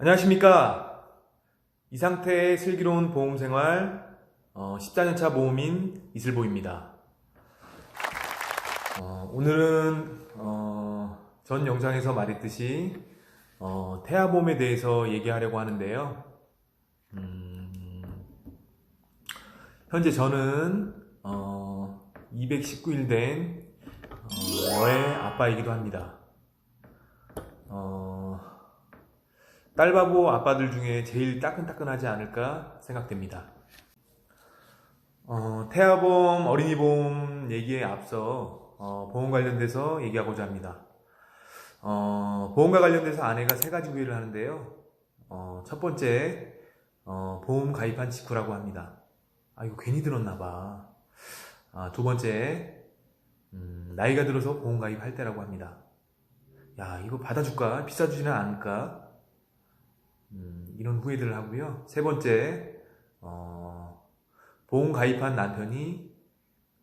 안녕하십니까. 이 상태의 슬기로운 보험 생활 어, 14년차 보험인 이슬보입니다. 어, 오늘은 어, 전 영상에서 말했듯이 어, 태아보험에 대해서 얘기하려고 하는데요. 음, 현재 저는 어, 219일 된 어, 너의 아빠이기도 합니다. 어, 딸바보 아빠들 중에 제일 따끈따끈하지 않을까 생각됩니다. 어, 태아보험, 어린이보험 얘기에 앞서 어, 보험 관련돼서 얘기하고자 합니다. 어, 보험과 관련돼서 아내가 세 가지 후회를 하는데요. 어, 첫 번째, 어, 보험 가입한 직후라고 합니다. 아, 이거 괜히 들었나봐. 아, 두 번째, 음, 나이가 들어서 보험 가입할 때라고 합니다. 야, 이거 받아줄까? 비싸주지는 않을까? 음, 이런 후회들을 하고요. 세 번째, 어, 보험 가입한 남편이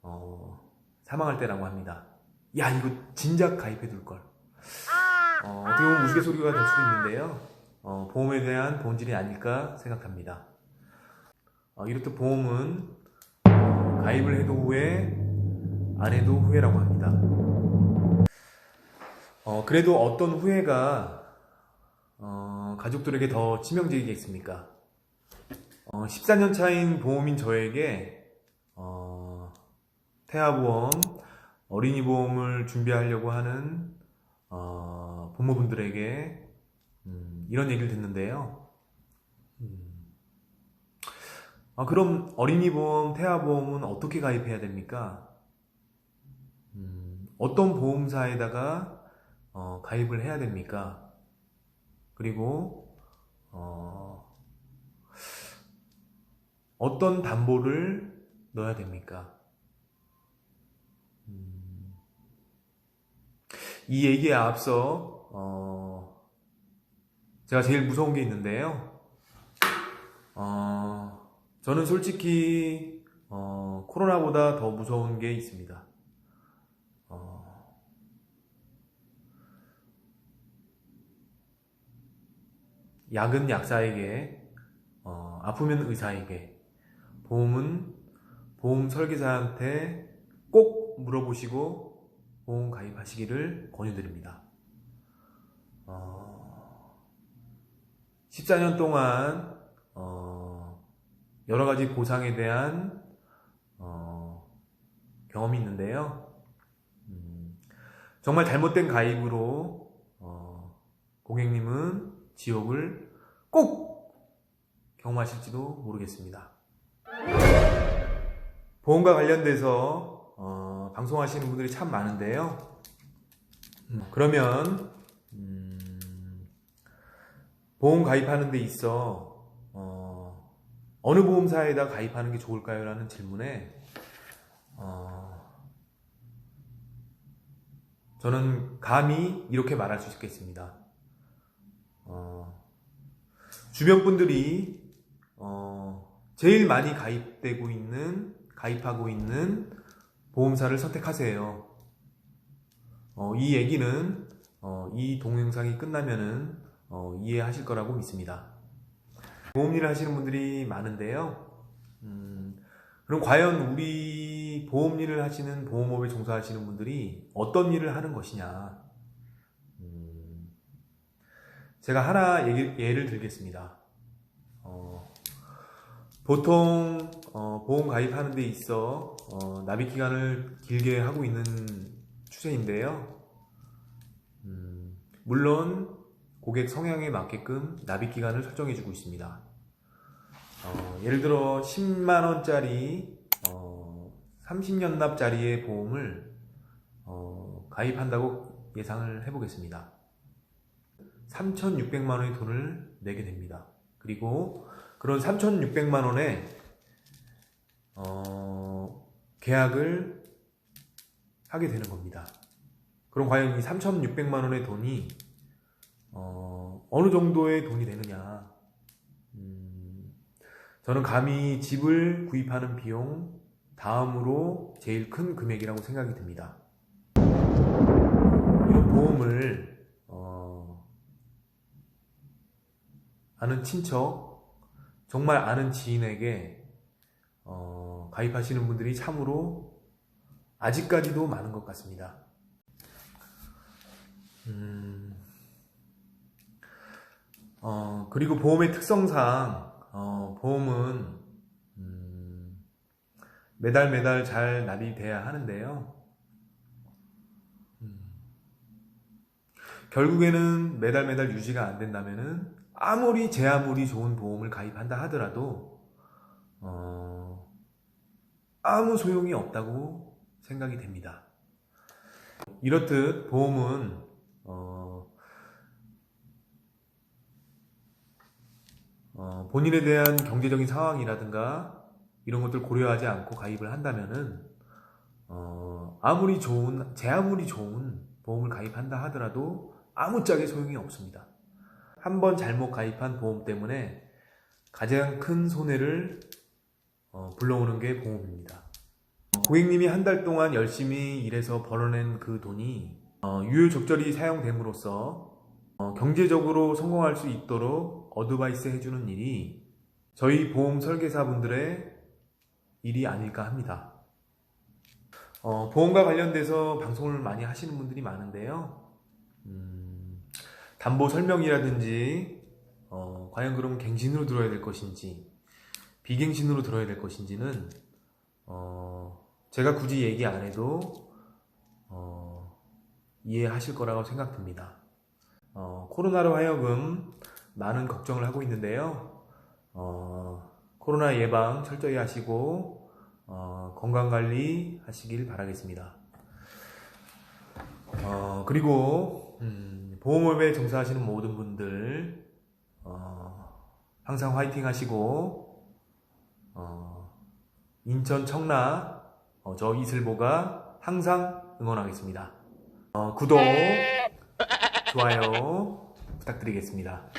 어, 사망할 때라고 합니다. 야, 이거 진작 가입해 둘 걸. 어, 어떻게 보면 우스갯소리가 될 수도 있는데요. 어, 보험에 대한 본질이 아닐까 생각합니다. 어, 이렇듯 보험은 어, 가입을 해도 후회, 안 해도 후회라고 합니다. 어, 그래도 어떤 후회가 어, 가족들에게 더 치명적이겠습니까? 어, 14년 차인 보험인 저에게 어, 태아보험, 어린이보험을 준비하려고 하는 어, 부모분들에게 음, 이런 얘기를 듣는데요. 음, 아, 그럼 어린이보험, 태아보험은 어떻게 가입해야 됩니까? 음, 어떤 보험사에다가 어, 가입을 해야 됩니까? 그리고 어, 어떤 담보를 넣어야 됩니까? 음, 이 얘기에 앞서 어, 제가 제일 무서운 게 있는데요. 어, 저는 솔직히 어, 코로나보다 더 무서운 게 있습니다. 어, 약은 약사에게, 어, 아프면 의사에게, 보험은 보험 설계사한테 꼭 물어보시고 보험 가입하시기를 권유드립니다. 어, 14년 동안 어, 여러 가지 보상에 대한 어, 경험이 있는데요. 음, 정말 잘못된 가입으로 어, 고객님은 지옥을 꼭 경험하실지도 모르겠습니다. 보험과 관련돼서 어, 방송하시는 분들이 참 많은데요. 음, 그러면 음, 보험 가입하는 데 있어 어, 어느 보험사에다 가입하는 게 좋을까요? 라는 질문에 어, 저는 감히 이렇게 말할 수 있겠습니다. 어, 주변 분들이 어, 제일 많이 가입되고 있는 가입하고 있는 보험사를 선택하세요. 어, 이 얘기는 어, 이 동영상이 끝나면은 어, 이해하실 거라고 믿습니다. 보험 일을 하시는 분들이 많은데요. 음, 그럼 과연 우리 보험 일을 하시는 보험업에 종사하시는 분들이 어떤 일을 하는 것이냐? 음, 제가 하나 예를 들겠습니다. 어, 보통 어, 보험 가입하는 데 있어 어, 납입 기간을 길게 하고 있는 추세인데요. 음, 물론 고객 성향에 맞게끔 납입 기간을 설정해주고 있습니다. 어, 예를 들어 10만 원짜리 어, 30년 납짜리의 보험을 어, 가입한다고 예상을 해보겠습니다. 3,600만 원의 돈을 내게 됩니다. 그리고 그런 3,600만 원에 어, 계약을 하게 되는 겁니다. 그럼 과연 이 3,600만 원의 돈이 어, 느 정도의 돈이 되느냐? 음, 저는 감히 집을 구입하는 비용 다음으로 제일 큰 금액이라고 생각이 듭니다. 이런 보험을 어, 아는 친척, 정말 아는 지인에게 어, 가입하시는 분들이 참으로 아직까지도 많은 것 같습니다. 음, 어, 그리고 보험의 특성상 어, 보험은 음, 매달 매달 잘 납입돼야 하는데요. 음, 결국에는 매달 매달 유지가 안 된다면은 아무리 제 아무리 좋은 보험을 가입한다 하더라도 어, 아무 소용이 없다고 생각이 됩니다. 이렇듯 보험은 어, 어, 본인에 대한 경제적인 상황이라든가 이런 것들 고려하지 않고 가입을 한다면은 어, 아무리 좋은 제 아무리 좋은 보험을 가입한다 하더라도 아무짝에 소용이 없습니다. 한 번 잘못 가입한 보험 때문에 가장 큰 손해를 어, 불러오는 게 보험입니다. 고객님이 한 달 동안 열심히 일해서 벌어낸 그 돈이 어, 유효적절히 사용됨으로써 어, 경제적으로 성공할 수 있도록 어드바이스 해주는 일이 저희 보험 설계사분들의 일이 아닐까 합니다. 어, 보험과 관련돼서 방송을 많이 하시는 분들이 많은데요. 음, 담보 설명이라든지 어, 과연 그럼 갱신으로 들어야 될 것인지 비갱신으로 들어야 될 것인지는 어, 제가 굳이 얘기 안 해도 어, 이해하실 거라고 생각됩니다. 어, 코로나로 하여금 많은 걱정을 하고 있는데요. 어, 코로나 예방 철저히 하시고 어, 건강 관리 하시길 바라겠습니다. 어, 그리고 음, 보험업에 종사하시는 모든 분들 어, 항상 화이팅 하시고 어, 인천 청라 어, 저 이슬보가 항상 응원하겠습니다. 어, 구독, 좋아요 부탁드리겠습니다.